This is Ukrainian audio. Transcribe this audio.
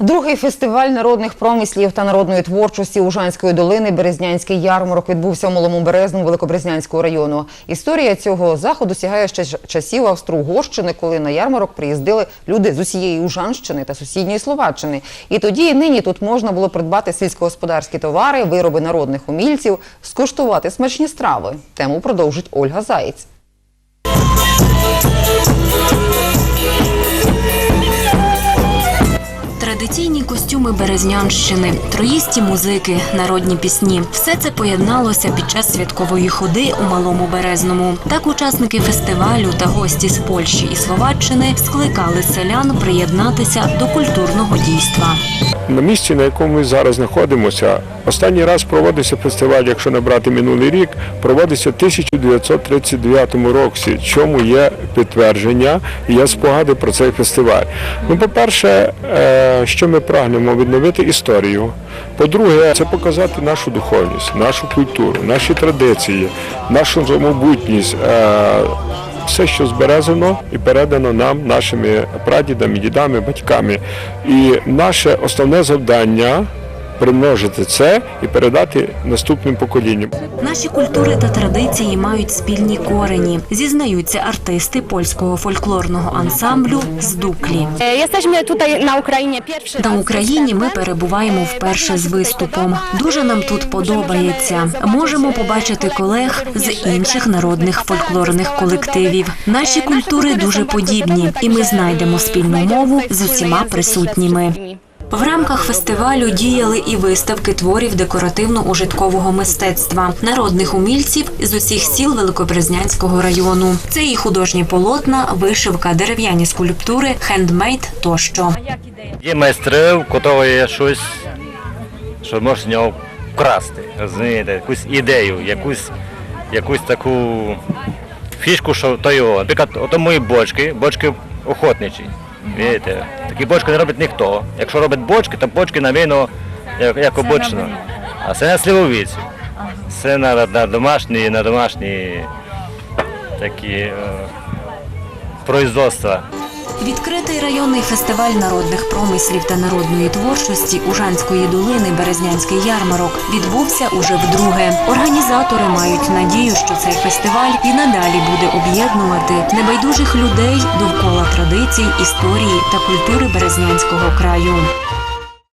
Другий фестиваль народних промислів та народної творчості Ужанської долини Березнянський ярмарок відбувся в Малому Березному Великобрезнянського району. Історія цього заходу сягає ще часів Австро-Угорщини, коли на ярмарок приїздили люди з усієї Ужанщини та сусідньої Словаччини. І тоді і нині тут можна було придбати сільськогосподарські товари, вироби народних умільців, скуштувати смачні страви. Тему продовжить Ольга Заєць. Березнянщини, троїсті музики, народні пісні все це поєдналося під час святкової ходи у Малому Березному. Так учасники фестивалю та гості з Польщі і Словаччини скликали селян приєднатися до культурного дійства. На місці, на якому ми зараз знаходимося, останній раз проводився фестиваль, якщо не брати минулий рік, проводився в 1939 році, чому є підтвердження і є спогади про цей фестиваль. Ну, по-перше, е, що ми прагнемо відновити історію. По-друге, це показати нашу духовність, нашу культуру, наші традиції, нашу самобутність. е, все, що збережено і передано нам, нашими прадідами, дідами, батьками. І наше основне завдання примножити це і передати наступним поколінням. Наші культури та традиції мають спільні корені, зізнаються артисти польського фольклорного ансамблю з Дуклі. Jesteśmy tutaj na Ukrainie pierwszy На. Україні ми перебуваємо вперше з виступом. Дуже нам тут подобається. Можемо побачити колег з інших народних фольклорних колективів. Наші культури дуже подібні, і ми знайдемо спільну мову з усіма присутніми. В рамках фестивалю діяли і виставки творів декоративно-ужиткового мистецтва народних умільців з усіх сіл Великобрезнянського району. Це і художні полотна, вишивка, дерев'яні скульптури, хендмейд тощо. Є майстри, у кого є щось, що може з нього вкрасти, розумієте, якусь ідею, якусь, якусь таку фішку, що то його. Наприклад, ото мої бочки, бочки охотничі. Видите? Такі бочки не робить ніхто. Якщо робить бочки, то бочки на вино як, як обочно. А це на сливовіці. Це на, на домашні, на домашні такі е, производства. Відкритий районний фестиваль народних промислів та народної творчості Ужанської долини Березнянський ярмарок відбувся уже вдруге. Організатори мають надію, що цей фестиваль і надалі буде об'єднувати небайдужих людей довкола традицій, історії та культури Березнянського краю.